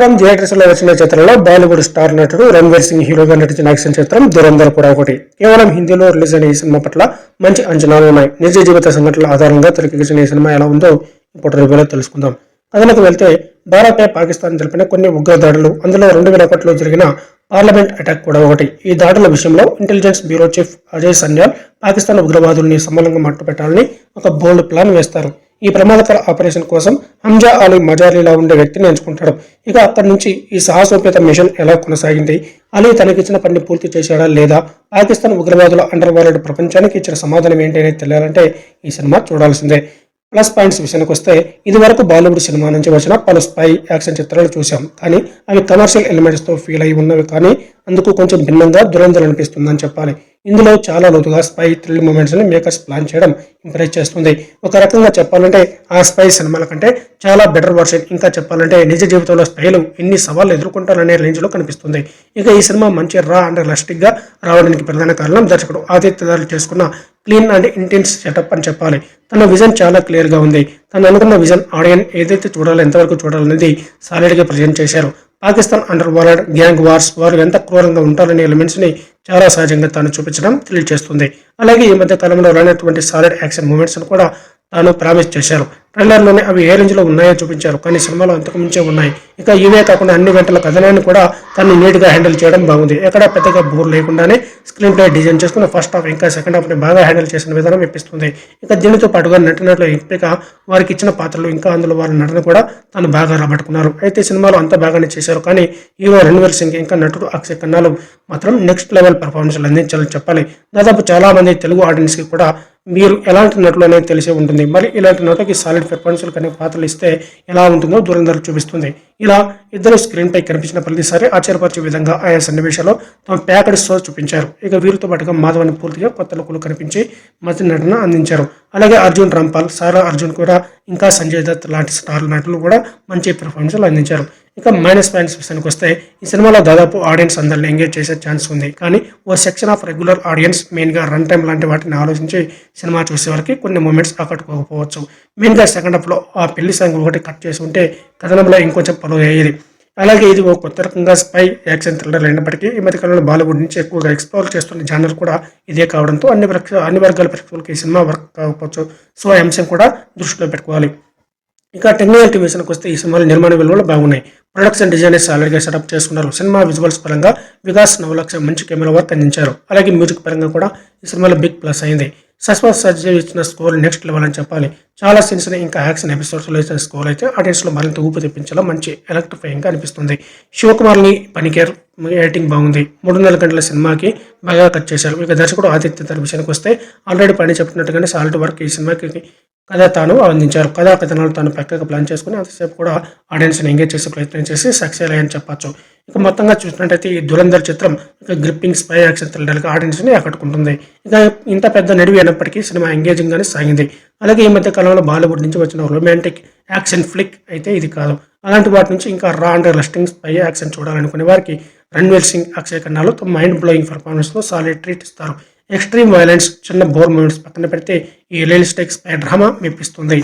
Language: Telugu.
శనివారం థియేటర్స్లో వచ్చిన చిత్రంలో బాలీవుడ్ స్టార్ నటుడు రణ్వీర్ సింగ్ హీరోగా నటించిన యాక్షన్ చిత్రం దురంధర్ కూడా ఒకటి. కేవలం హిందీలో రిలీజ్ అయిన ఈ సినిమా పట్ల మంచి అంచనాలు ఉన్నాయి. నిజ జీవిత సంఘటనల ఆధారంగా తెరకెక్కించిన ఈ సినిమా ఎలా ఉందో ఇప్పుడు రివ్యూలో తెలుసుకుందాం. కథలకు వెళ్తే భారత్పై పాకిస్తాన్ జరిపిన కొన్ని ఉగ్ర దాడులు అందులో రెండు వేల ఒకటిలో జరిగిన పార్లమెంట్ అటాక్ కూడా ఒకటి. ఈ దాడుల విషయంలో intelligence bureau chief Ajay Sanyal Pakistan ఉగ్రవాదుల్ని సమూలంగా మట్టుపెట్టాలని ఒక బోల్డ్ ప్లాన్ వేస్తారు. ఈ ప్రమాదకర ఆపరేషన్ కోసం హంజా అలీ మజారీలా ఉండే వ్యక్తిని ఎంచుకుంటాడు. ఇక అక్కడి నుంచి ఈ సాహసోపేత మిషన్ ఎలా కొనసాగింది? అలీ తనకిచ్చిన పని పూర్తి చేశాడా లేదా? పాకిస్తాన్ ఉగ్రవాదుల అండర్ వరల్డ్ ప్రపంచానికి ఇచ్చిన సమాధానం ఏంటి అనేది తెలియాలంటే ఈ సినిమా చూడాల్సిందే. ప్లస్ పాయింట్స్ విషయానికి వస్తే ఇదివరకు బాలీవుడ్ సినిమా నుంచి వచ్చిన పలు స్పై యాక్షన్ చిత్రాలు చూసాం కానీ అవి కమర్షియల్ ఎలిమెంట్స్తో ఫీల్ అయి ఉన్నవి కానీ అందుకు కొంచెం భిన్నంగా దురంధలు అనిపిస్తుందని చెప్పాలి. ఇందులో చాలా లోతుగా స్పై థ్రిల్ మూమెంట్స్ని మేకర్స్ ప్లాన్ చేయడం ఎంకరేజ్ చేస్తుంది. ఒక రకంగా చెప్పాలంటే ఆ స్పై సినిమాల కంటే చాలా బెటర్ వర్షన్ ఇంకా చెప్పాలంటే నిజ జీవితంలో స్పైలు ఎన్ని సవాళ్ళు ఎదుర్కొంటారనే రేంజ్లో కనిపిస్తుంది. ఇక ఈ సినిమా మంచి రా అండ్ రెస్టిక్గా రావడానికి ప్రధాన కారణం దర్శకుడు ఆదిత్యదారులు చేసుకున్న క్లీన్ అండ్ ఇంటెన్స్ సెటప్ అని చెప్పాలి. తన విజన్ చాలా క్లియర్గా ఉంది. తను అనుకున్న విజన్ ఆడియన్ ఏదైతే చూడాలో ఎంతవరకు చూడాలనేది సాలిడ్గా ప్రజెంట్ చేశారు. Pakistan underworld gang wars వారు ఎంత క్రూరంగా ఉంటారనే ఎలిమెంట్స్ని చాలా సహజంగా తాను చూపించడం తెలియజేస్తుంది. అలాగే ఈ మధ్య కాలంలో రానటువంటి సాలిడ్ యాక్షన్ మూమెంట్స్ కూడా తాను ప్రామిస్ చేశారు. ట్రైలర్లోనే అవి ఏ రేంజ్లో ఉన్నాయో చూపించారు. కానీ సినిమాలో అంతకు మించే ఉన్నాయి. ఇక ఇవే కాకుండా అన్ని గంటల కథనాన్ని కూడా తను నీట్గా హ్యాండిల్ చేయడం బాగుంది. ఎక్కడ పెద్దగా బోర్ లేకుండానే స్క్రీన్ ప్లే డిజైన్ చేసుకుని ఫస్ట్ హాఫ్ ఇంకా సెకండ్ హాఫ్ని బాగా హ్యాండిల్ చేసిన విధానం ఇప్పిస్తుంది. ఇక దీనితో పాటుగా నటినట్లు ఎంపిక వారికి ఇచ్చిన పాత్రలు ఇంకా అందులో వారి నటన కూడా తను బాగా రాబట్టుకున్నారు. అయితే సినిమాలో అంత బాగానే చేశారు. కానీ హీరో రణ్వీర్ సింగ్ ఇంకా నటుడు అక్షయ్ కన్నాలు మాత్రం నెక్స్ట్ లెవెల్ పర్ఫార్మెన్స్లు అందించాలని చెప్పాలి. దాదాపు చాలా మంది తెలుగు ఆడియన్స్కి కూడా మీరు ఎలాంటి నటులు అనేది తెలిసే ఉంటుంది. మరి ఇలాంటి నటులకి సాలిడ్ పెర్ఫార్మెన్స్లు కానీ పాత్రలు ఇస్తే ఎలా ఉంటుందో దూరంధర చూపిస్తుంది. ఇలా ఇద్దరు స్క్రీన్పై కనిపించిన ప్రతిసారి ఆశ్చర్యపరిచే విధంగా ఆయా సన్నివేశాల్లో తమ ప్యాకెడ్ షో చూపించారు. ఇక వీరితో పాటుగా మాధవన్ పూర్తిగా కొత్త లుకులు కనిపించి మంచి నటన అందించారు. అలాగే అర్జున్ రాంపాల్ సారా అర్జున్ కూడా ఇంకా సంజయ్ దత్ లాంటి స్టార్ నటులు కూడా మంచి పెర్ఫార్మెన్స్లు అందించారు. ఇంకా మైనస్ పాయింట్స్ విషయానికి వస్తే ఈ సినిమాలో దాదాపు ఆడియన్స్ అందరిని ఎంగేజ్ చేసే ఛాన్స్ ఉంది. కానీ ఓ సెక్షన్ ఆఫ్ రెగ్యులర్ ఆడియన్స్ మెయిన్గా రన్ టైం లాంటి వాటిని ఆలోచించి సినిమా చూసే వరకు కొన్ని మూమెంట్స్ ఆకట్టుకోకపోవచ్చు. మెయిన్గా సెకండ్ హాఫ్లో ఆ పెళ్ళి సాంగ్ ఒకటి కట్ చేసి ఉంటే కథనంలో ఇంకొంచెం పలువు అయ్యేది. అలాగే ఇది ఒక కొత్త రకంగా స్పై యాక్షన్ థ్రిల్లర్ అయినప్పటికీ ఈ మధ్యకాలంలో బాలీవుడ్ నుంచి ఎక్కువగా ఎక్స్ప్లోర్ చేస్తున్న జానర్ కూడా ఇదే కావడంతో అన్ని అన్ని వర్గాల ప్రేక్షకులకి ఈ సినిమా వర్క్ కాకపోవచ్చు. సో ఈ అంశం కూడా దృష్టిలో పెట్టుకోవాలి. ఇంకా టెక్నాలజీ విషయానికి వస్తే ఈ సినిమాలు నిర్మాణ విలువలు బాగున్నాయి. ప్రొడక్షన్ డిజైనర్స్ ఆల్రెడీ సెటప్ చేసుకున్నారు. సినిమా విజువల్స్ పరంగా వికాస్ నవలక్ష మంచి కెమెరా వర్క్ అందించారు. అలాగే మ్యూజిక్ పరంగా కూడా ఈ సినిమాలో బిగ్ ప్లస్ అయింది. సస్పెన్స్ సజ్జ ఇచ్చిన స్కోర్ నెక్స్ట్ లెవెల్ అని చెప్పాలి. చాలా సీన్స్ ఇంకా యాక్షన్ ఎపిసోడ్స్లో ఇచ్చిన స్కోర్ అయితే ఆడియన్స్లో మరింత ఊపు తెప్పించేలా మంచి ఎలక్ట్రిఫైయింగ్గా అనిపిస్తుంది. శివకుమార్ని పనికేర్ ఎడిటింగ్ బాగుంది. మూడున్నర గంటల సినిమాకి బాగా కట్ చేశారు. ఇక దర్శకుడు ఆదిత్య తన విషయానికి వస్తే ఆల్రెడీ పని చెప్పినట్టుగానే సాల్ట్ వర్క్ ఈ సినిమాకి కథ తాను అందించారు. కథా కథనాలు తాను పక్కగా ప్లాన్ చేసుకుని అంతసేపు కూడా ఆడియన్స్ని ఎంగేజ్ చేసే ప్రయత్నం చేసి సక్సెస్ అయ్యని చెప్పచ్చు. ఇక మొత్తంగా చూసినట్టయితే ఈ దురంధర్ చిత్రం ఇక గ్రిప్పింగ్ స్పై యాక్షన్ థ్రిల్లర్గా ఆడియన్స్ని ఆకట్టుకుంటుంది. ఇక ఇంత పెద్ద నడివి అయినప్పటికీ సినిమా ఎంగేజింగ్గానే సాగింది. అలాగే ఈ మధ్య కాలంలో బాలీవుడ్ నుంచి వచ్చిన రొమాంటిక్ యాక్షన్ ఫ్లిక్ అయితే ఇది కాదు అలాంటి వాటి నుంచి ఇంకా raw and rustic spy action చూడాలనుకునే వారికి రణ్వీర్ సింగ్ అక్షయ్ ఖన్నాలు తమ మైండ్ బ్లోయింగ్ పర్ఫార్మెన్స్తో సాలిడ్ ట్రీట్ ఇస్తారు. ఎక్స్ట్రీమ్ వైలెన్స్ చిన్న బోర్ మూమెంట్స్ పక్కన పెడితే ఈ రియలిస్టిక్ స్పై డ్రామా మెప్పిస్తుంది.